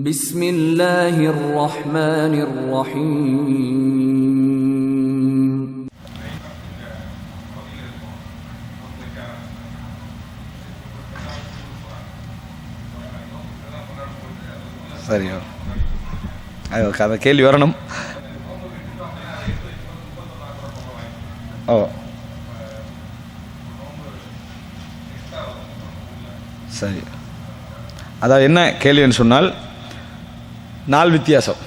بسم الله الرحمن الرحيم சரியோ அது அந்த கேள்வி வரணும் ஓ சரி அதாவது என்ன கேள்வின்னு சொன்னால் நாள் வித்தியாசம்.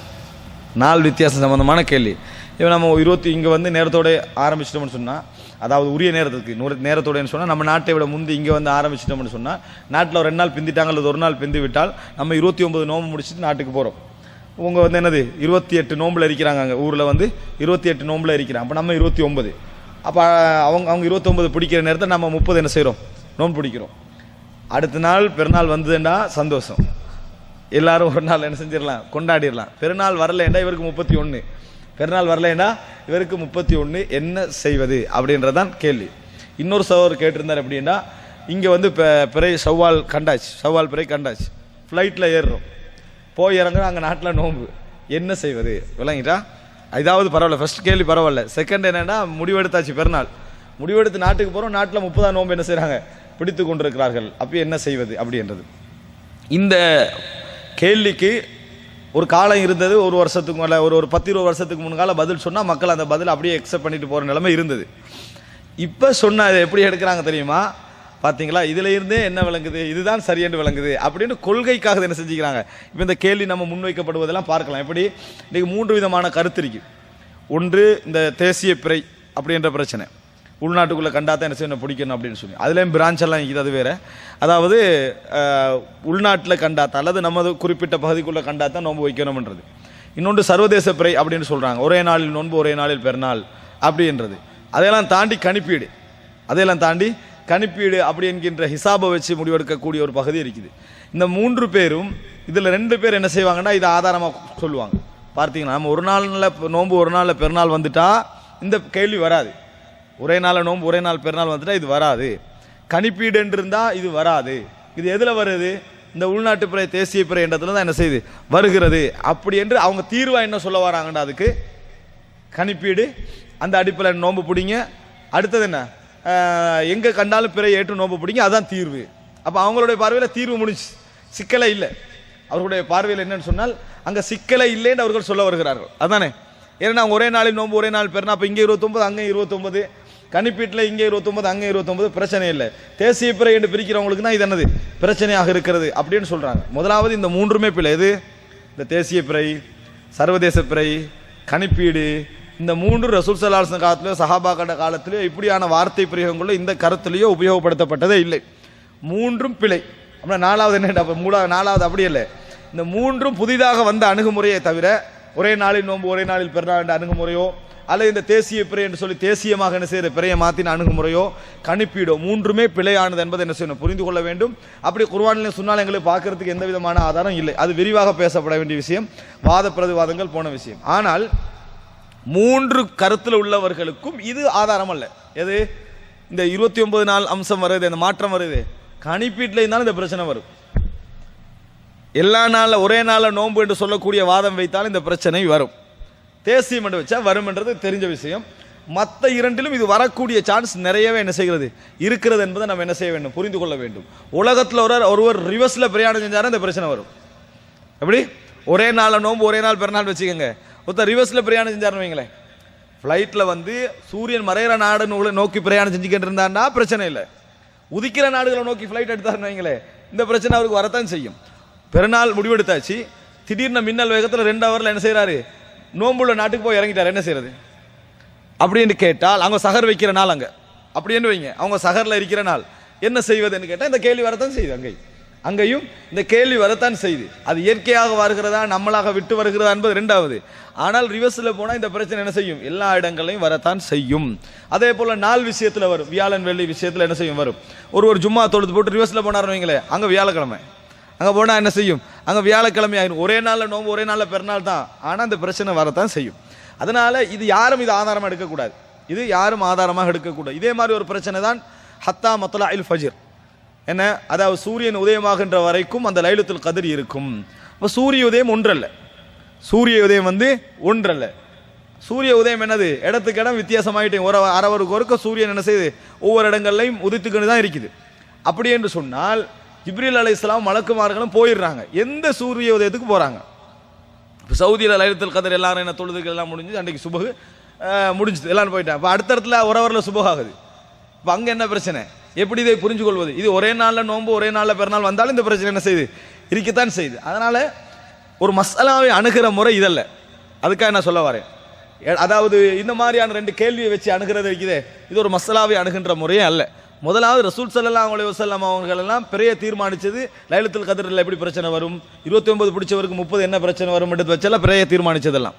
நாள் வித்தியாசம் சம்மந்தமான கேள்வி. இப்போ நம்ம இருபத்தி இங்கே வந்து நேரத்தோட ஆரம்பிச்சிட்டோம்னு சொன்னால் அதாவது உரிய நேரத்துக்கு நூறு நேரத்தோடன்னு சொன்னால் நம்ம நாட்டை விட முந்தி இங்கே வந்து ஆரம்பிச்சிட்டோம்னு சொன்னால் நாட்டில் ஒரு ரெண்டு நாள் பிந்திட்டாங்க அல்லது ஒரு நாள் பிந்தி விட்டால் நம்ம இருபத்தி ஒம்பது நோம்பு முடிச்சுட்டு நாட்டுக்கு போகிறோம் உங்க வந்து என்னது இருபத்தி எட்டு நோம்பில் இருக்கிறாங்க அங்கே ஊரில் வந்து இருபத்தி எட்டு நோம்பில் இருக்கிறாங்க. அப்போ நம்ம இருபத்தி ஒம்பது அப்போ அவங்க அவங்க இருபத்தொம்பது பிடிக்கிற நேரத்தை நம்ம முப்பது என்ன செய்கிறோம் நோன்பு பிடிக்கிறோம். அடுத்த நாள் பிறநாள் வந்ததுன்னா சந்தோஷம். எல்லாரும் ஒரு நாள் என்ன செஞ்சிடலாம்? கொண்டாடிடலாம். பெருநாள் வரலைன்னா இவருக்கு முப்பத்தி ஒன்று பெருநாள் வரலைன்னா இவருக்கு முப்பத்தி ஒன்று என்ன செய்வது? அப்படின்றதான் கேள்வி. இன்னொரு சகோதரர் கேட்டிருந்தார் அப்படின்னா இங்கே வந்து இப்போ பிறை சவ்வால் கண்டாச்சு. சவ்வால் பிறை கண்டாச்சு. ஃப்ளைட்டில் ஏறுறோம். போய் இறங்குறோம் அங்கே நாட்டில் நோன்பு என்ன செய்வது? விளங்கிட்டா? இதாவது பரவாயில்ல. ஃபர்ஸ்ட் கேள்வி பரவாயில்ல. செகண்ட் என்னென்னா முடிவெடுத்தாச்சு பெருநாள். முடிவெடுத்து நாட்டுக்கு போகிறோம் நாட்டில் முப்பதாம் நோன்பு என்ன செய்கிறாங்க பிடித்து கொண்டிருக்கிறார்கள். அப்போ என்ன செய்வது? அப்படின்றது. இந்த கேள்விக்கு ஒரு காலம் இருந்தது ஒரு வருஷத்துக்கு மேலே ஒரு ஒரு பத்து இருபது வருஷத்துக்கு முன்கால பதில் சொன்னால் மக்கள் அந்த பதில் அப்படியே எக்ஸெப்ட் பண்ணிட்டு போகிற நிலைமை இருந்தது. இப்போ சொன்ன அதை எப்படி எடுக்கிறாங்க தெரியுமா? பார்த்தீங்களா இதில் இருந்தே என்ன விளங்குது? இதுதான் சரியென்று விளங்குது அப்படின்னு கொள்கைக்காக என்ன செஞ்சுக்கிறாங்க. இப்போ இந்த கேள்வி நம்ம முன்வைக்கப்படுவதெல்லாம் பார்க்கலாம். எப்படி? இன்றைக்கு மூன்று விதமான கருத்து இருக்குது ஒன்று இந்த தேசிய பிறை அப்படின்ற பிரச்சனை. உள்நாட்டுக்குள்ளே கண்டாதான் என்ன செய்யணும் பிடிக்கணும் அப்படின்னு சொல்லி. அதுலேயும் பிரான்ச்செல்லாம் இருக்குது அது வேறு. அதாவது உள்நாட்டில் கண்டாத்தா அல்லது நமது குறிப்பிட்ட பகுதிக்குள்ளே கண்டாத்தான் நோன்பு வைக்கணும்ன்றது. இன்னொன்று சர்வதேச பிறை அப்படின்னு சொல்கிறாங்க ஒரே நாளில் நோன்பு ஒரே நாளில் பெருநாள் அப்படின்றது. அதையெல்லாம் தாண்டி கணிப்பீடு. அதையெல்லாம் தாண்டி கணிப்பீடு அப்படி என்கின்ற ஹிசாபை வச்சு முடிவெடுக்கக்கூடிய ஒரு பகுதி இருக்குது. இந்த மூன்று பேரும் இதில் ரெண்டு பேர் என்ன செய்வாங்கன்னா இதை ஆதாரமாக சொல்லுவாங்க. பார்த்தீங்கன்னா நம்ம ஒரு நாளில் நோன்பு ஒரு நாளில் பெருநாள் வந்துட்டால் இந்த கேள்வி வராது. ஒரே நாள் நோன்பு ஒரே நாள் பெருநாள் வந்துட்டால் இது வராது. கணிப்பீடுன்னு இருந்தால் இது வராது. இது எதில் வருது? இந்த உள்நாட்டு பிறை தேசிய பிறை என்றதுல தான் என்ன செய்யுது வருகிறது. அப்படி என்று அவங்க தீர்வாக என்ன சொல்ல வராங்கடா அதுக்கு? கணிப்பீடு. அந்த அடிப்பில் நோன்பு பிடிங்க. அடுத்தது என்ன? எங்கே கண்டாலும் பிறை ஏற்று நோன்பு பிடிங்க. அதுதான் தீர்வு. அப்போ அவங்களுடைய பார்வையில் தீர்வு முடிஞ்சு சிக்கலை இல்லை. அவர்களுடைய பார்வையில் என்னன்னு சொன்னால் அங்கே சிக்கலை இல்லைன்னு அவர்கள் சொல்ல வருகிறார்கள். அதானே? ஏன்னா அவங்க ஒரே நாளில் நோன்பு ஒரே நாள் பெருனா அப்போ இங்கே இருபத்தொம்பது அங்கே இருபத்தொம்பது கணிப்பீட்டில் இங்கே இருபத்தொம்பது அங்கே இருபத்தொம்பது பிரச்சனை இல்லை. தேசிய பிறை என்று பிரிக்கிறவங்களுக்கு தான் இது என்னது? பிரச்சனையாக இருக்கிறது அப்படின்னு சொல்கிறாங்க முதலாவது இந்த மூன்றுமே பிழை. எது? இந்த தேசிய பிறை சர்வதேச பிறை கணிப்பீடு. இந்த மூன்று ரசூல் சலாசன காலத்திலேயோ சஹாபாக்கட காலத்திலேயோ இப்படியான வார்த்தை பிரயோகங்களோ இந்த கருத்துலேயோ உபயோகப்படுத்தப்பட்டதே இல்லை. மூன்றும் பிழை. அப்படின்னா நாலாவது என்ன? அப்போ மூணாவது நாலாவது அப்படி இல்லை. இந்த மூன்றும் புதிதாக வந்த அணுகுமுறையை தவிர ஒரே நாளில் நோன்பு ஒரே நாளில் பெருநாள் என்ற அணுகுமுறையோ அல்லது இந்த தேசிய பிறை என்று சொல்லி தேசியமாக என்ன செய்கிற பிறையை மாற்றின அணுகுமுறையோ கணிப்பீடோ மூன்றுமே பிழையானது என்பதை என்ன செய்யணும் புரிந்து கொள்ள வேண்டும். அப்படி குர்வானில் சொன்னால் எங்களுக்கு பார்க்கறதுக்கு எந்த விதமான ஆதாரம் இல்லை. அது விரிவாக பேசப்பட வேண்டிய விஷயம் வாத பிரதிவாதங்கள் போன விஷயம். ஆனால் மூன்று கருத்தில் உள்ளவர்களுக்கும் இது ஆதாரம் அல்ல. எது? இந்த இருபத்தி ஒன்பது நாள் அம்சம் வருது இந்த மாற்றம் வருது. கணிப்பீட்டில் இருந்தாலும் இந்த பிரச்சனை வரும். எல்லா நாளில் ஒரே நாளில் நோன்பு என்று சொல்லக்கூடிய வாதம் வைத்தாலும் இந்த பிரச்சனை வரும். தேசியம் என்று வச்சா வரும்ன்றது தெரிஞ்ச விஷயம். மற்ற இரண்டிலும் இது வரக்கூடிய சான்ஸ் நிறையவே என்ன செய்கிறது? இருக்கிறது என்பதை நம்ம என்ன செய்ய வேண்டும்? புரிந்து கொள்ள வேண்டும். உலகத்தில் ஒரு ஒருவர் ரிவர்ஸில் பிரயாணம் செஞ்சாலும் இந்த பிரச்சனை வரும். எப்படி? ஒரே நாளில் நோன்பு ஒரே நாள் பிறநாள் வச்சுக்கோங்க. ஒருத்தர் ரிவர்ஸில் பிரயாணம் செஞ்சாருன்னு வைங்களேன். ஃப்ளைட்டில் வந்து சூரியன் மறையிற நாடு நோக்கி பிரயாணம் செஞ்சுக்கிட்டு இருந்தாருன்னா பிரச்சனை இல்லை. உதிக்கிற நாடுகளை நோக்கி ஃப்ளைட் எடுத்தாருன்னு வைங்களேன். இந்த பிரச்சனை அவருக்கு வரத்தான் செய்யும். பெருநாள் முடிவெடுத்தாச்சு. திடீர்னு மின்னல் வேகத்தில் ரெண்டு ஹவரில் என்ன செய்கிறாரு நோம்புள்ள நாட்டுக்கு போய் இறங்கிட்டார் என்ன செய்யறது? அப்படின்னு கேட்டால் அவங்க சகர் வைக்கிற நாள் அங்கே. அப்படின்னு வைங்க அவங்க சகரில் இருக்கிற நாள். என்ன செய்வதுன்னு கேட்டால் இந்த கேள்வி வரத்தான் செய்யுது அங்கே அங்கேயும் இந்த கேள்வி வரத்தான் செய்யுது அது இயற்கையாக வருகிறதா நம்மளாக விட்டு வருகிறதா என்பது ரெண்டாவது ஆனால் ரிவர்ஸில் போனால் இந்த பிரச்சனை என்ன செய்யும்? எல்லா இடங்களையும் வரத்தான் செய்யும். அதே போல் நாள் விஷயத்தில் வரும். வியாழன் வெள்ளி விஷயத்தில் என்ன செய்யும்? வரும். ஒரு ஒரு ஜும்மா தொழுது போட்டு ரிவர்ஸில் போனார்னு வைங்களேன் அங்கே வியாழக்கிழமை. அங்கே போனால் என்ன செய்யும்? அங்கே வியாழக்கிழமை ஆயிரும் ஒரே நாளில் நோம்பு ஒரே நாளில் பெருநாள் தான். ஆனால் இந்த பிரச்சனை வரத்தான் செய்யும். அதனால் இது யாரும் இது ஆதாரமாக எடுக்கக்கூடாது. இது யாரும் ஆதாரமாக எடுக்கக்கூடாது. இதே மாதிரி ஒரு பிரச்சனை தான் ஹத்தா மத்தலா அல் ஃபஜிர். என்ன? அதாவது சூரியன் உதயமாகின்ற வரைக்கும் அந்த லைலத்துல் கதிர் இருக்கும். அப்போ சூரிய உதயம் ஒன்றல்ல. சூரிய உதயம் வந்து ஒன்றல்ல. சூரிய உதயம் என்னது? இடத்துக்கு இடம் வித்தியாசமாயிட்டேன் ஒரு அரவருக்கு ஒருக்க சூரியன் என்ன செய்யுது ஒவ்வொரு இடங்கள்லையும் உதித்துக்கிட்டு தான் இருக்குது. அப்படி என்று சொன்னால் ஜிப்ரீல் அலை இஸ்லாம் மலக்குமார்களும் போயிடுறாங்க. எந்த சூரிய உதயத்துக்கு போகிறாங்க இப்போ சவுதியில் லைலத்தில் கதர் எல்லாரும் என்ன தொழுதுகள் எல்லாம் முடிஞ்சு அன்றைக்கு சுபகு முடிஞ்சுது. எல்லாரும் போயிட்டேன் இப்போ அடுத்த இடத்துல ஒரு ஹவரில் ஆகுது. இப்போ அங்கே என்ன பிரச்சனை? எப்படி இதை புரிஞ்சு கொள்வது இது ஒரே நாளில் நோன்பு ஒரே நாளில் பிறநாள் வந்தாலும் இந்த பிரச்சனை என்ன செய்யுது? இருக்கத்தான் செய்யுது. அதனால் ஒரு மசாலாவை அணுகிற முறை இதல்ல. அதுக்காக நான் சொல்ல வரேன். அதாவது இந்த மாதிரியான ரெண்டு கேள்வியை வச்சு அணுகிறது இருக்குதே இது ஒரு மசாலாவை அணுகின்ற முறையே அல்ல. முதலாவது ரசூல் சல்லா அலைஹி வசல்லாம் அவர்கள் எல்லாம் பெரிய தீர்மானிச்சது லைலத்துல் கதிரில் எப்படி பிரச்சனை வரும்? இருபத்தி ஒன்பது பிடிச்சவருக்கு முப்பது என்ன பிரச்சனை வரும் என்று வச்செல்லாம் பெரிய தீர்மானித்ததெல்லாம்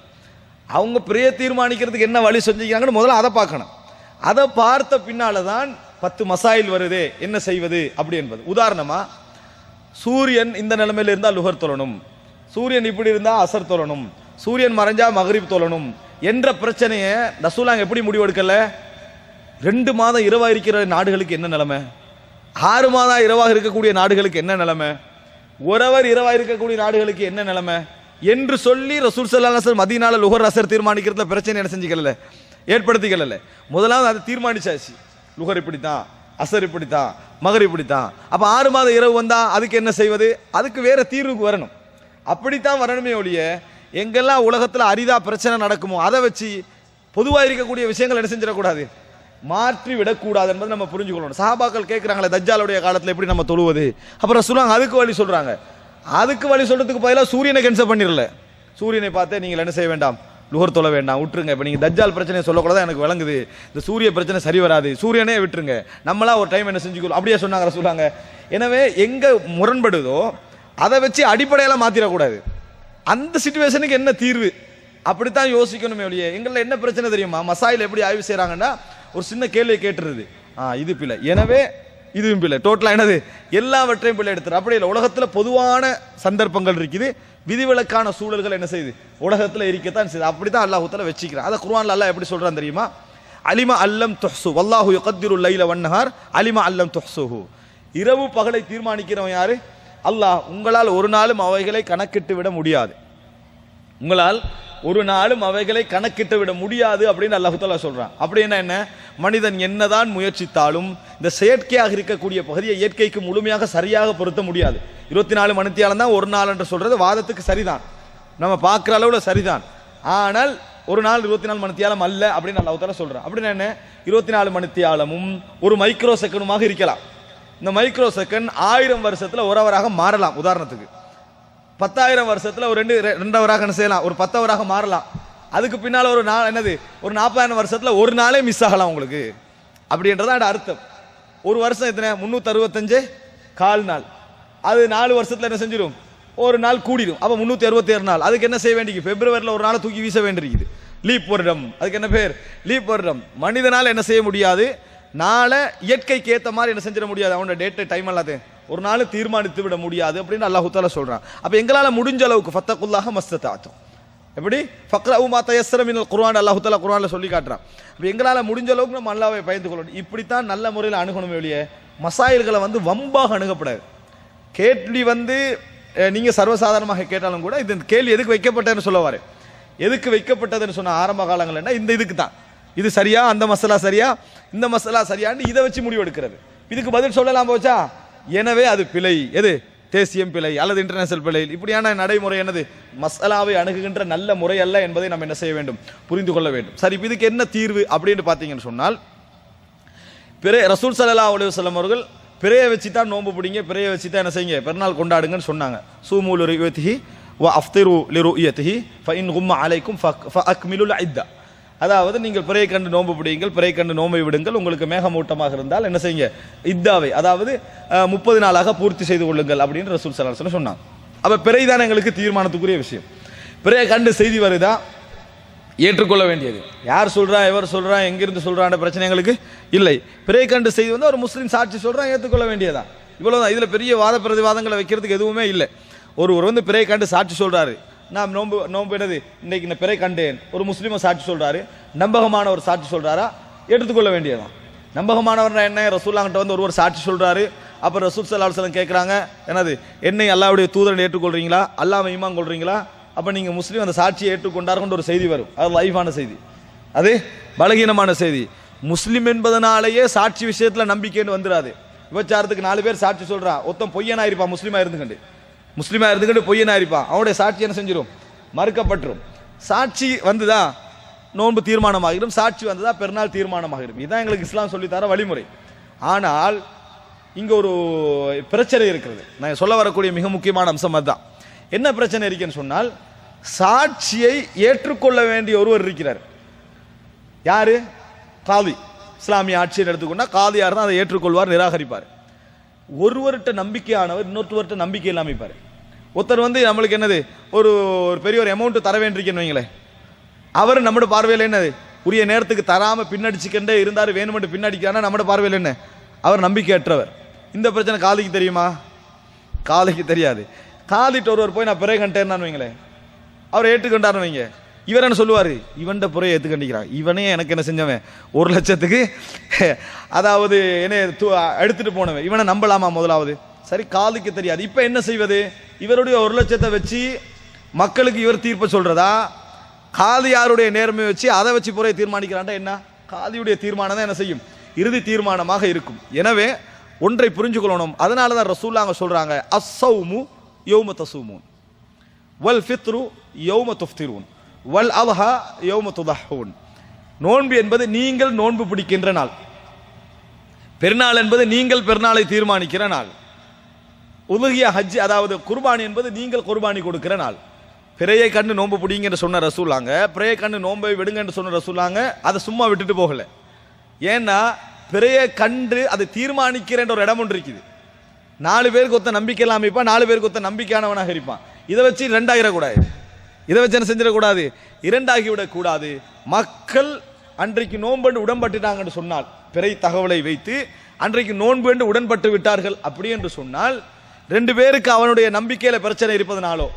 அவங்க பெரிய தீர்மானிக்கிறதுக்கு என்ன வழி செஞ்சுக்கிறாங்கன்னு முதல்ல அதை பார்க்கணும். அதை பார்த்த பின்னால தான் பத்து மசாயில் வருது என்ன செய்வது அப்படி என்பது. உதாரணமாக சூரியன் இந்த நிலைமையில் இருந்தால் லுகர் தொழணும். சூரியன் இப்படி இருந்தால் அசர் தொழணும். சூரியன் மறைஞ்சா மகரிப் தொழணும் என்ற பிரச்சனையை ரசூலாங்க எப்படி முடிவெடுக்கலை? ரெண்டு மாதம் இரவாக இருக்கிற நாடுகளுக்கு என்ன நிலைமை? ஆறு மாதம் இரவாக இருக்கக்கூடிய நாடுகளுக்கு என்ன நிலைமை? ஒரவர் இரவாக இருக்கக்கூடிய நாடுகளுக்கு என்ன நிலைமை? என்று சொல்லி ரசூல் சல்லா அலுவலம் மதியனால லுகர் அசர் தீர்மானிக்கிறதுல பிரச்சனை என்ன செஞ்சுக்கல ஏற்படுத்திக்கல முதலாவது அதை தீர்மானிச்சாச்சு. லுகர் இப்படித்தான் அசர் இப்படித்தான் மகர் இப்படித்தான். அப்போ ஆறு மாத இரவு வந்தா அதுக்கு என்ன செய்வது? அதுக்கு வேற தீர்வுக்கு வரணும். அப்படித்தான் வரணுமே ஒழிய எங்கெல்லாம் உலகத்தில் அரிதா பிரச்சனை நடக்குமோ அதை வச்சு பொதுவாக இருக்கக்கூடிய விஷயங்கள் என்ன செஞ்சிடக்கூடாது? மாற்றி விடக்கூடாது என்பதை நம்ம புரிஞ்சுக்கொள்ளணும். சஹாபாக்கள் கேட்குறாங்களே தஜ்ஜாலுடைய காலத்தில் எப்படி நம்ம தொழுவது? அப்புறம் சொல்லுவாங்க அதுக்கு வழி சொல்கிறாங்க அதுக்கு வழி சொல்கிறதுக்கு பதிலாக சூரியனை கேன்சல் பண்ணிடல. சூரியனை பார்த்தே நீங்கள் என்ன செய்ய வேண்டாம்? லுகர் தொலை வேண்டாம் விட்டுருங்க இப்போ நீங்கள் தஜ்ஜால் பிரச்சனையை சொல்லக்கூடாது எனக்கு விளங்குது. இந்த சூரிய பிரச்சனை சரி வராது. சூரியனே விட்டுருங்க. நம்மளா ஒரு டைம் என்ன செஞ்சுக்கணும் அப்படியே சொன்னாங்க சொல்லுவாங்க எனவே எங்கே முரண்படுதோ அதை வச்சு அடிப்படையெல்லாம் மாற்றிடக்கூடாது அந்த சுச்சுவேஷனுக்கு என்ன தீர்வு? அப்படித்தான் யோசிக்கணுமே ஒழிய எங்களில் என்ன பிரச்சனை தெரியுமா? மசாயில் எப்படி ஆய்வு செய்கிறாங்கன்னா ஒரு சின்ன கேள்வியை கேட்டுருது. ஆ இது பிள்ளை எனவே இதுவும் பிள்ளை டோட்டலாக என்னது? எல்லாவற்றையும் பிள்ளை எடுத்துரு. அப்படி இல்லை. உலகத்தில் பொதுவான சந்தர்ப்பங்கள் இருக்குது. விதிவிலக்கான சூழல்கள் என்ன செய்யுது? உலகத்தில் இருக்கத்தான் செய்யுது. அப்படித்தான் அல்லாஹூத்தில் வச்சுக்கிறான். அதை குர்ஆன்ல அல்லாஹ் எப்படி சொல்கிறான் தெரியுமா? அலிமா அல்லம் தொஹ்சு. வல்லாஹு யுகத்திரு லைல வன்னஹார் அலிமா அல்லம் தொஹ்சுஹு. இரவு பகலை தீர்மானிக்கிறவன் யாரு? அல்லாஹ். உங்களால் ஒரு நாளும் அவைகளை கணக்கிட்டு விட முடியாது. உங்களால் ஒரு நாளும் அவைகளை கணக்கிட்டு விட முடியாது அப்படின்னு அல்லாஹு சொல்கிறான் சொல்றான். அப்படின்னா என்ன மனிதன் என்னதான் முயற்சித்தாலும் இந்த செயற்கையாக இருக்கக்கூடிய பகுதியை இயற்கைக்கு முழுமையாக சரியாக பொருத்த முடியாது. இருபத்தி நாலு மணித்தியாலம் தான் ஒரு நாள் என்று சொல்றது வாதத்துக்கு சரிதான். நம்ம பார்க்குற அளவில் சரிதான். ஆனால் ஒரு நாள் இருபத்தி நாலு மணித்தியாலம் அல்ல அப்படின்னு அல்லாஹு சொல்கிறான் சொல்றான். அப்படின்னா என்ன இருபத்தி நாலு மணித்தியாலமும் ஒரு மைக்ரோ செகண்டுமாக இருக்கலாம். இந்த மைக்ரோ செகண்ட் ஆயிரம் வருஷத்துல ஒரு அவராக மாறலாம் உதாரணத்துக்கு. பத்தாயிரம் வருஷத்தில் ஒரு ரெண்டு ரெண்டவராக என்ன செய்யலாம்? ஒரு பத்தவராக மாறலாம். அதுக்கு பின்னால் ஒரு நாள் என்னது? ஒரு நாற்பதாயிரம் வருஷத்தில் ஒரு நாளே மிஸ் ஆகலாம் உங்களுக்கு. அப்படின்றதான் அர்த்தம். ஒரு வருஷம் எத்தனை? முந்நூற்றறுபத்தஞ்சு கால் நாள். அது நாலு வருஷத்தில் என்ன செஞ்சிடும் ஒரு நாள் கூடிடும் அப்போ முந்நூற்றி அறுபத்தேழு நாள். அதுக்கு என்ன செய்ய வேண்டியது பிப்ரவரியில் ஒரு நாளை தூக்கி வீச வேண்டியிருக்குது. லீப் வருடம். அதுக்கு என்ன பேர்? லீப் வருடம். மனிதனால் என்ன செய்ய முடியாது? நாளை இயற்கைக்கு ஏற்ற மாதிரி என்ன செஞ்சிட முடியாது. அவனோட டேட்டு டைம் எல்லாத்தையும். ஒரு நாள் தீர்மானித்து விட முடியாது அப்படின்னு அல்லாஹு தாலா அப்போ எங்களால் முடிஞ்ச அளவுக்கு ஃபத்தகுல்லாஹ மஸ்தத்தாத்தும் எப்படி? ஃபக்ரவு மா தயஸ்ஸர குர்வான் குர்ஆன் அல்லாஹு தாலா குர்ஆன்ல சொல்லி காட்டுறான். அப்ப எங்களால் முடிஞ்ச அளவுக்கு நம்ம அல்லாவை பயந்து கொள்ளணும். இப்படித்தான் நல்ல முறையில் அணுகணும் வெளியே மசாயில்களை வந்து வம்பாக அணுகப்படாது. கேள்வி வந்து நீங்கள் சர்வசாதாரணமாக கேட்டாலும் கூட இந்த கேள்வி எதுக்கு வைக்கப்பட்டதுன்னு சொல்லுவார். எதுக்கு வைக்கப்பட்டதுன்னு சொன்ன ஆரம்ப காலங்கள்னா இந்த இதுக்கு தான். இது சரியா? அந்த மசாலா சரியா? இந்த மசாலா சரியான்னு இதை வச்சு முடிவு எடுக்கிறது இதுக்கு பதில் சொல்லலாம் போச்சா? எனவே அது பிழை. எது? தேசியம் பிழை அல்லது இன்டர்நேஷனல் பிழை. இப்படியான நடைமுறை என்னது? மசாலாவை அணுகுகின்ற நல்ல முறை அல்ல என்பதை நம்ம என்ன செய்ய வேண்டும்? புரிந்து கொள்ள வேண்டும். சரி இப்போ இதுக்கு என்ன தீர்வு அப்படின்னு பார்த்தீங்கன்னு சொன்னால் பிறை ரசூல் சல்லா அலைஹி அவர்கள் பிறைய வச்சு தான் நோன்பு பிடிங்க பிறைய வச்சு தான் என்ன செய்யுங்க? பெருநாள் கொண்டாடுங்கன்னு சொன்னாங்க. சூமூல் ருயத்திஹி வ அஃப்திரு லிரு ருயத்திஹி ஃப இன் கும்ம அலைக்கும் ஃப அக்மிலுல் ஐத்தா அதாவது நீங்கள் பிறையை கண்டு நோன்பு பிடிங்கள் பிறை கண்டு நோம்பை விடுங்கள். உங்களுக்கு மேகமூட்டமாக இருந்தால் என்ன செய்யுங்க? இத்தாவை அதாவது முப்பது நாளாக பூர்த்தி செய்து கொள்ளுங்கள் அப்படின்னு ரசூல் சல்லா சொன்னான். அப்போ சொன்னாங்க பிறை தான் எங்களுக்கு தீர்மானத்துக்குரிய விஷயம். பிறையை கண்டு செய்தி வருதா ஏற்றுக்கொள்ள வேண்டியது. யார் சொல்கிறான் எவர் சொல்கிறான் எங்கிருந்து சொல்கிறான் பிரச்சனை எங்களுக்கு இல்லை. பிறை கண்டு செய்தி வந்து ஒரு முஸ்லீம் சாட்சி சொல்கிறான் ஏற்றுக்கொள்ள வேண்டியதா? இவ்வளோதான் இதில் பெரிய வாத பிரதிவாதங்களை வைக்கிறதுக்கு எதுவுமே இல்லை. ஒருவர் வந்து பிறையை கண்டு சாட்சி சொல்கிறாரு நான் நோன்பு நோன்பு என்னது இன்னைக்கு இந்த பிறை கண்டேன். ஒரு முஸ்லீமை சாட்சி சொல்கிறாரு நம்பகமான ஒரு சாட்சி சொல்கிறாரா எடுத்துக்கொள்ள வேண்டியதான் நம்பகமானவர்னா என்ன? ரசூல்லாங்கிட்ட வந்து ஒருவர் சாட்சி சொல்கிறாரு அப்போ ரசூல் சல்லா சொல்லம் கேட்குறாங்க என்னது என்னை அல்லாவுடைய தூதரன் ஏற்றுக்கொள்கிறீங்களா அல்லாம ஈமான் கொள்கிறீங்களா அப்போ நீங்கள் முஸ்லீம் அந்த சாட்சியை ஏற்றுக்கொண்டார்கொண்டு ஒரு செய்தி வரும். அது லைஃபான செய்தி. அது பலகீனமான செய்தி. முஸ்லீம் என்பதனாலேயே சாட்சி விஷயத்தில் நம்பிக்கைன்னு வந்துடாது விபச்சாரத்துக்கு நாலு பேர் சாட்சி சொல்றா. ஒருத்தன் பொய்யனா இருப்பான் முஸ்லீமாக இருந்துக்கண்டு முஸ்லீமாக இருந்துக்கிட்டு பொய்யனா இருப்பான். அவனுடைய சாட்சி என்ன செஞ்சிடும் மறுக்கப்பட்டுரும். சாட்சி வந்துதா? நோன்பு தீர்மானமாகிடும் சாட்சி வந்ததா? பெருநாள் தீர்மானமாகிடும் இதுதான் எங்களுக்கு இஸ்லாம் சொல்லித்தர வழிமுறை. ஆனால் இங்கே ஒரு பிரச்சனை இருக்கிறது. நான் சொல்ல வரக்கூடிய மிக முக்கியமான அம்சம் அதுதான். என்ன பிரச்சனை இருக்குன்னு சொன்னால் சாட்சியை ஏற்றுக்கொள்ள வேண்டிய ஒருவர் இருக்கிறார். யார்? காதி. இஸ்லாமிய ஆட்சியை எடுத்துக்கொண்டா காதியார் தான் அதை ஏற்றுக்கொள்வார் நிராகரிப்பார். ஒருவர்கிட்ட நம்பிக்கையானவர் இன்னொருத்தவர்கிட்ட நம்பிக்கை இல்லாமல் இருப்பார். ஒருத்தர் வந்து நம்மளுக்கு என்னது ஒரு ஒரு பெரிய ஒரு அமௌண்ட் தர வேண்டியிருக்கேன்னு வைங்களேன் அவர் நம்மளோட பார்வையில் என்னது உரிய நேரத்துக்கு தராமல் பின்னடிச்சுக்கண்டே இருந்தார் வேணுமென்று பின்னடிக்கானா நம்மளோட பார்வையில் என்ன? அவர் நம்பிக்கையற்றவர். இந்த பிரச்சனை காதிக்கு தெரியுமா? காதிக்கு தெரியாது. காலிட்டு ஒருவர் போய் நான் பிறகு கண்டேன்னு வைங்களேன் அவர் ஏற்றுக்கொண்டாருன்னு வைங்க. இவர் என்ன சொல்லுவார்? இவன்ட புறையை ஏற்றுக்கண்டிக்கிறான் இவனே எனக்கு என்ன செஞ்சவன்? ஒரு லட்சத்துக்கு அதாவது என்ன து- எடுத்துட்டு போனவன். இவனை நம்பலாமா முதலாவது? சரி காதுக்கு தெரியாது. இப்போ என்ன செய்வது? இவருடைய ஒரு லட்சத்தை வச்சு மக்களுக்கு இவர் தீர்ப்பை சொல்கிறதா காது யாருடைய நேர்மையை வச்சு அதை வச்சு புறையை தீர்மானிக்கிறான்டா என்ன? காதியுடைய தீர்மானம் தான் என்ன செய்யும்? இறுதி தீர்மானமாக இருக்கும். எனவே ஒன்றை புரிஞ்சு கொள்ளணும். அதனால தான் ரசூல்லாங்க சொல்கிறாங்க அஸ்ஸௌமு யௌம தசூமூன். வல் ஃபித்ரு யௌம துஃப்திரூன். வல் அல்ஹா யௌம துதஹூன். நோன்பு என்பது நீங்கள் நோன்பு பிடிக்கின்ற நாள். பெருநாள் என்பது நீங்கள் பெருநாளை தீர்மானிக்கிற நாள். உலகிய ஹஜ் அதாவது குர்பானி என்பது நீங்கள் குர்பானி கொடுக்கிற நாள். பிறையை கண்டு நோன்பு பிடிங்க என்று சொன்ன ரசூலாங்க பிறையை கண்டு நோன்பை விடுங்க என்று சொன்ன ரசூலாங்க அதை சும்மா விட்டுட்டு போகல. ஏன்னா பிறையை கண்டு அதை தீர்மானிக்கிறேன் ஒரு இடம் ஒன்று இருக்குது. நாலு பேருக்கு ஒத்த நம்பிக்கை இல்லாம இருப்பான் நாலு பேருக்கு ஒத்த நம்பிக்கையானவனாக இருப்பான். இதை வச்சு ரெண்டாயிரக்கூடாது இதை வச்சு என்ன செஞ்சிடக்கூடாது? இரண்டாகிவிடக்கூடாது. மக்கள் அன்றைக்கு நோன்பு உடம்பட்டுட்டாங்கன்னு சொன்னால் பிறை தகவலை வைத்து அன்றைக்கு நோன்பு என்று உடன்பட்டு விட்டார்கள் அப்படி என்று சொன்னால் ரெண்டு பேருக்கு அவனுடைய நம்பிக்கையில் பிரச்சனை இருப்பதனாலோ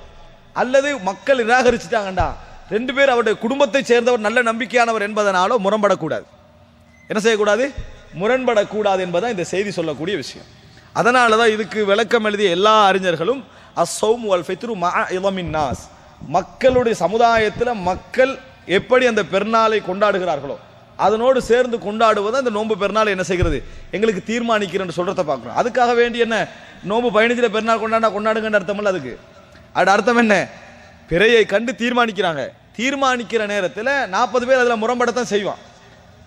அல்லது மக்கள் நிராகரிச்சுட்டாங்கண்டா ரெண்டு பேர் அவருடைய குடும்பத்தை சேர்ந்தவர் நல்ல நம்பிக்கையானவர் என்பதனாலோ முரண்படக்கூடாது. என்ன செய்யக்கூடாது? முரண்படக்கூடாது என்பதான் இந்த செய்தி சொல்லக்கூடிய விஷயம். அதனால தான் இதுக்கு விளக்கம் எழுதிய எல்லா அறிஞர்களும் அசௌம் வல் ஃபித்ரு மா இளமின் நாஸ். மக்களுடைய சமுதாயத்தில் மக்கள் எப்படி அந்த பெருநாளை கொண்டாடுகிறார்களோ அதனோடு சேர்ந்து கொண்டாடுவது அந்த நோன்பு பெருநாள் என்ன செய்கிறது? எங்களுக்கு தீர்மானிக்கிறேன்னு சொல்கிறத பார்க்குறோம். அதுக்காக வேண்டி என்ன? நோன்பு பயணத்தில் பெருநாள் கொண்டாடா கொண்டாடுங்கன்னு அர்த்தம் இல்லை அதுக்கு. அட அர்த்தம் என்ன? பிறையை கண்டு தீர்மானிக்கிறாங்க. தீர்மானிக்கிற நேரத்தில் நாற்பது பேர் அதில் முரம்படத்தான் செய்வான்.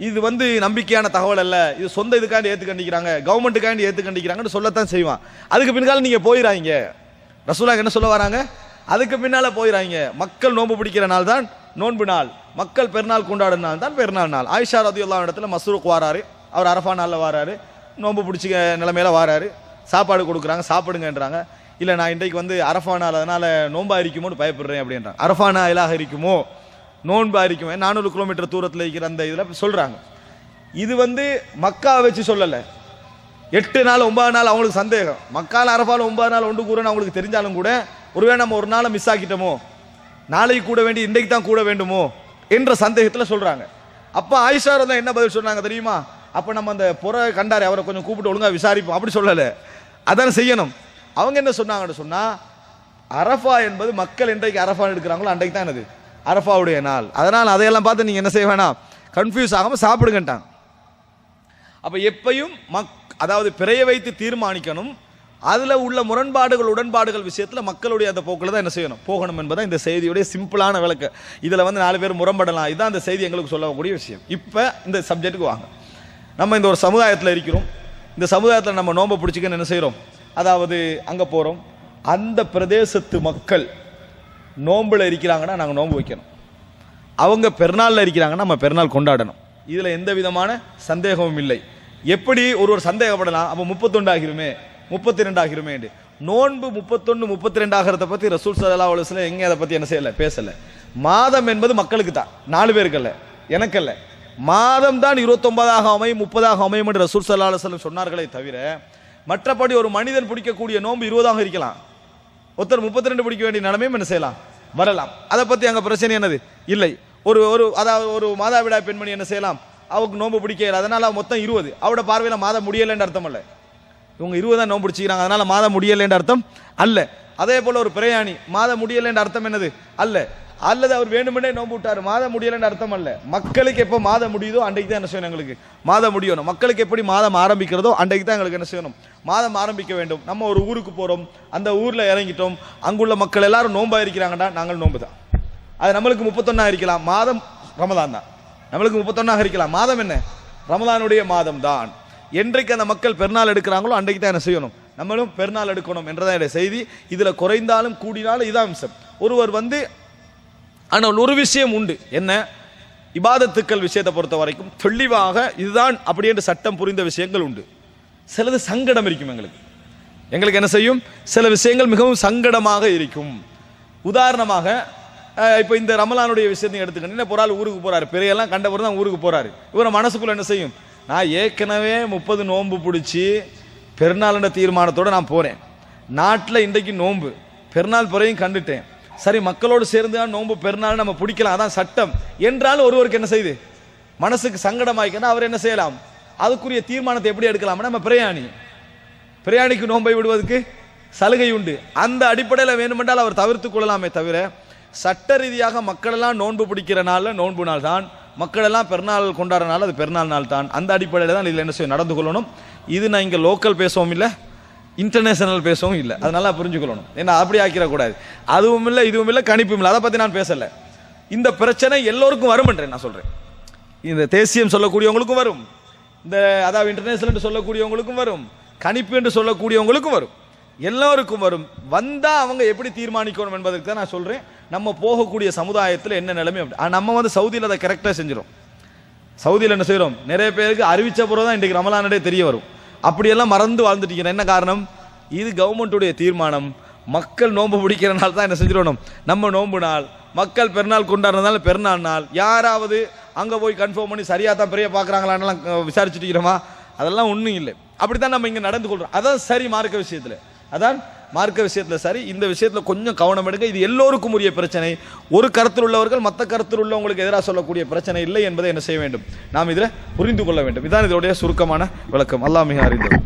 இது வந்து நம்பிக்கையான தகவல் அல்ல. இது சொந்த இதுக்காண்டி ஏற்று கண்டிக்கிறாங்க கவர்மெண்ட்டுக்காண்டி ஏற்று கண்டிக்கிறாங்கன்னு சொல்லத்தான் செய்வான். அதுக்கு பின்னால் நீங்கள் போயிடாங்க ரசூலா என்ன சொல்ல வராங்க? அதுக்கு பின்னால் போயிடாங்க மக்கள் நோன்பு பிடிக்கிற நாள் தான் நோன்பு நாள். மக்கள் பெருநாள் கொண்டாடும் நாள் தான் பெருநாள் நாள். ஆயிஷா ரதியுல்லா இடத்துல மசூருக்கு வாராரு. அவர் அரஃபா நாளில் வாராரு. நோன்பு பிடிச்சிக்க நிலமையில வாராரு. சாப்பாடு கொடுக்குறாங்க சாப்பிடுங்கன்றாங்க. இல்லை நான் இன்றைக்கு வந்து அரஃபா நாள் அதனால் நோன்பா இருக்குமோன்னு பயப்படுறேன் அப்படின்றாங்க. அரஃபா நாளாக இருக்குமோ? நோன்பா இருக்குமே நானூறு கிலோமீட்டர் தூரத்தில் இருக்கிற அந்த இதில் சொல்கிறாங்க இது வந்து மக்கா வச்சு சொல்லலை. எட்டு நாள் ஒன்பது நாள் அவங்களுக்கு சந்தேகம். மக்கால் அரஃபால் ஒன்பது நாள் ஒன்று கூறன்னு அவங்களுக்கு தெரிஞ்சாலும் கூட ஒருவேளை நம்ம ஒரு நாளை மிஸ் ஆக்கிட்டோமோ? நாளைக்கு கூட வேண்டி இன்றைக்கு தான் கூட வேண்டுமோ என்ற சந்தேகத்தில் சொல்கிறாங்க அப்போ ஆயிஷா தான் என்ன பதில் சொன்னாங்க தெரியுமா? அப்போ நம்ம அந்த புற கண்டாரு அவரை கொஞ்சம் கூப்பிட்டு ஒழுங்காக விசாரிப்போம். அப்படி சொல்லலை. அதான செய்யணும். அவங்க என்ன சொன்னாங்கன்னு சொன்னால் அரஃபா என்பது மக்கள் இன்றைக்கு அரஃபா எடுக்கிறாங்களோ அன்றைக்கு தான் என்னது? அரஃபாவுடைய நாள். அதனால் அதையெல்லாம் பார்த்து நீங்கள் என்ன செய்ய வேணாம். கன்ஃபியூஸ் ஆகாமல் சாப்பிடுங்கட்டாங்க அப்போ எப்பையும் மக் அதாவது பிறைய வைத்து தீர்மானிக்கணும். அதில் உள்ள முரண்பாடுகள் உடன்பாடுகள் விஷயத்தில் மக்களுடைய அந்த போக்கில் தான் என்ன செய்யணும்? போகணும் என்பதான் இந்த செய்தியுடைய சிம்பிளான விளக்கு. இதில் வந்து நாலு பேர் முரண்படலாம். இதுதான் இந்த செய்தி எங்களுக்கு சொல்லக்கூடிய விஷயம். இப்போ இந்த சப்ஜெக்ட்டுக்கு வாங்க. நம்ம இந்த ஒரு சமுதாயத்தில் இருக்கிறோம். இந்த சமுதாயத்தில் நம்ம நோன்பை பிடிச்சிக்கன்னு என்ன செய்கிறோம் அதாவது அங்கே போகிறோம் அந்த பிரதேசத்து மக்கள் நோம்பில் இருக்கிறாங்கன்னா நாங்கள் நோன்பு வைக்கணும். அவங்க பெருநாளில் இருக்கிறாங்கன்னா நம்ம பெருநாள் கொண்டாடணும். இதில் எந்த விதமான சந்தேகமும் இல்லை. எப்படி ஒருவர் சந்தேகப்படலாம்? அப்போ முப்பத்தொண்டு ஆகிருமே. முப்பத்தி ரெண்டு ஆகிருமே நோன்பு முப்பத்தொன்று முப்பத்தி ரெண்டு ஆகிறத பற்றி ரசூல் சல்லா அலுவலம் எங்கே அதை பற்றி என்ன செய்யலை? பேசலை. மாதம் என்பது மக்களுக்கு தான். நாலு பேருக்கல்ல எனக்கல்ல மாதம் தான் இருபத்தொன்பதாக அமையும் முப்பதாக அமையும் என்று ரசூல் சல்லா அலுவலம் சொன்னார்களே தவிர மற்றபடி ஒரு மனிதன் பிடிக்கக்கூடிய நோன்பு இருபதாக இருக்கலாம். ஒருத்தர் முப்பத்தி ரெண்டு பிடிக்க வேண்டிய நிலைமையும் என்ன செய்யலாம்? வரலாம். அதை பற்றி அங்கே பிரச்சனை என்னது? இல்லை. ஒரு ஒரு அதாவது ஒரு மாதாவிடா பெண்மணி என்ன செய்யலாம்? அவருக்கு நோன்பு பிடிக்க அதனால் மொத்தம் இருபது. அவட பார்வையில் மாதம் முடியலைன்னு அர்த்தம் இல்லை இவங்க இருபது தான் நோன்பு பிடிச்சிக்கிறாங்க. அதனால் மாதம் முடியலைன்ற அர்த்தம் அல்ல. அதே போல் ஒரு பிரயாணி மாதம் முடியலைன்ற அர்த்தம் என்னது? அல்ல. அல்லது அவர் வேண்டுமென்றே நோன்பு விட்டார். மாதம் முடியலைன்ற அர்த்தம் அல்ல. மக்களுக்கு எப்போ மாதம் முடியுதோ அன்றைக்கு தான் என்ன செய்யணும் எங்களுக்கு? மாதம் முடியணும். மக்களுக்கு எப்படி மாதம் ஆரம்பிக்கிறதோ அன்றைக்கு தான் எங்களுக்கு என்ன செய்யணும்? மாதம் ஆரம்பிக்க வேண்டும். நம்ம ஒரு ஊருக்கு போகிறோம் அந்த ஊரில் இறங்கிட்டோம். அங்குள்ள மக்கள் எல்லாரும் நோம்பாக இருக்கிறாங்கடா நாங்கள் நோன்பு தான். அது நம்மளுக்கு முப்பத்தொன்னாக இருக்கலாம். மாதம் ரமதான் தான். நம்மளுக்கு முப்பத்தொன்னாக இருக்கலாம். மாதம் என்ன? ரமதானுடைய மாதம் தான். என்றைக்கு அந்த மக்கள் பெருநாள் எடுக்கிறாங்களோ அன்றைக்கு தான் என்ன செய்யணும்? நம்மளும் பெருநாள் எடுக்கணும் என்றதான் என்னுடைய செய்தி. இதில் குறைந்தாலும் கூடினாலும் இதான் அம்சம். ஒருவர் வந்து ஆனால் ஒரு விஷயம் உண்டு. என்ன? இபாதத்துக்கள் விஷயத்தை பொறுத்த வரைக்கும் தெளிவாக இதுதான் அப்படி என்று சட்டம் புரிந்த விஷயங்கள் உண்டு. சிலது சங்கடம் இருக்கும் எங்களுக்கு. எங்களுக்கு என்ன செய்யும்? சில விஷயங்கள் மிகவும் சங்கடமாக இருக்கும். உதாரணமாக இப்போ இந்த ரமலானுடைய விஷயத்தை எடுத்துக்கிட்டீங்கன்னா ஒரு ஆள் ஊருக்கு போறாரு. பெரியெல்லாம் கண்டவர் தான் ஊருக்கு போகிறாரு இவரை மனசுக்குள்ள என்ன செய்யும்? நான் ஏற்கனவே முப்பது நோன்பு பிடிச்சி பெருநாளுன்ற தீர்மானத்தோட நான் போகிறேன் நாட்டில் இன்றைக்கு நோன்பு. பெருநாள் பிறையும் கண்டுட்டேன். சரி மக்களோடு சேர்ந்து தான் நோன்பு பெருநாள் நம்ம பிடிக்கலாம். அதான் சட்டம். என்றாலும் ஒருவருக்கு என்ன செய்யுது மனசுக்கு சங்கடமாயிக்கன்னா அவர் என்ன செய்யலாம்? அதுக்குரிய தீர்மானத்தை எப்படி எடுக்கலாம்னா நம்ம பிரயாணி. பிரயாணிக்கு நோன்பை விடுவதற்கு சலுகை உண்டு. அந்த அடிப்படையில் வேணுமென்றால் அவர் தவிர்த்து கொள்ளலாமே தவிர சட்ட ரீதியாக மக்களெல்லாம் நோன்பு பிடிக்கிற நாளில் நோன்பு நாள் தான் மக்களெல்லாம் பெருநாள் கொண்டாடுறனால அது பெருநாள் நாள் தான் அந்த அடிப்படையில் தான் இதில் என்ன செய்ய நடந்து கொள்ளணும். இது நான் இங்கே லோக்கல் பேசவும் இல்லை இன்டர்நேஷனல் பேசவும் இல்லை. அது நல்லா புரிஞ்சுக்கொள்ளணும் ஏன்னா அப்படி ஆக்கிடக்கூடாது. அதுவும் இல்லை இதுவும் இல்லை கணிப்பும் இல்லை. அதை பற்றி நான் பேசலை. இந்த பிரச்சனை எல்லோருக்கும் வரும்ன்றேன் நான் சொல்கிறேன் இந்த தேசியம் சொல்லக்கூடியவங்களுக்கும் வரும். இந்த அதாவது இன்டர்நேஷனல் என்று சொல்லக்கூடியவங்களுக்கும் வரும். கணிப்பு என்று சொல்லக்கூடியவங்களுக்கும் வரும். எல்லோருக்கும் வரும். வந்தால் அவங்க எப்படி தீர்மானிக்கணும் என்பதற்கு தான் நான் சொல்கிறேன் நம்ம போகக்கூடிய சமுதாயத்தில் என்ன நிலைமை அப்படி? நம்ம வந்து சவுதியில் அதை கரெக்டாக செஞ்சிடும் சவுதியில் என்ன செய்கிறோம் நிறைய பேருக்கு அறிவித்த பிறகு தான் இன்றைக்கு ரமலானடே தெரிய வரும். அப்படியெல்லாம் மறந்து வாழ்ந்துட்டீங்க. என்ன காரணம்? இது கவர்மெண்ட்டுடைய தீர்மானம். மக்கள் நோன்பு பிடிக்கிற நாள் தான் என்ன செஞ்சிடணும் நம்ம நோன்பு நாள். மக்கள் பெருநாள் கொண்டாடுறதுனால பெருநாள் நாள். யாராவது அங்கே போய் கன்ஃபார்ம் பண்ணி சரியாக தான் பெரிய பார்க்குறாங்களான்லாம் விசாரிச்சுட்டு இருக்கிறோமா? அதெல்லாம் ஒன்றும் இல்லை. அப்படி தான் நம்ம இங்கே நடந்து கொள்கிறோம் அதான் சரி மார்க்க விஷயத்தில். அதான் மார்க்க விஷயத்தில் சரி இந்த விஷயத்தில் கொஞ்சம் கவனம் எடுங்க. இது எல்லோருக்கும் உரிய பிரச்சனை. ஒரு கருத்தில் உள்ளவர்கள் மற்ற கருத்தில் உள்ளவங்களுக்கு எதிராக சொல்லக்கூடிய பிரச்சனை இல்லை என்பதை என்ன செய்ய வேண்டும்? நாம் இதில் புரிந்து கொள்ள வேண்டும். இதான் இதோடைய சுருக்கமான விளக்கம். அல்லாமிக அறிந்தவர்.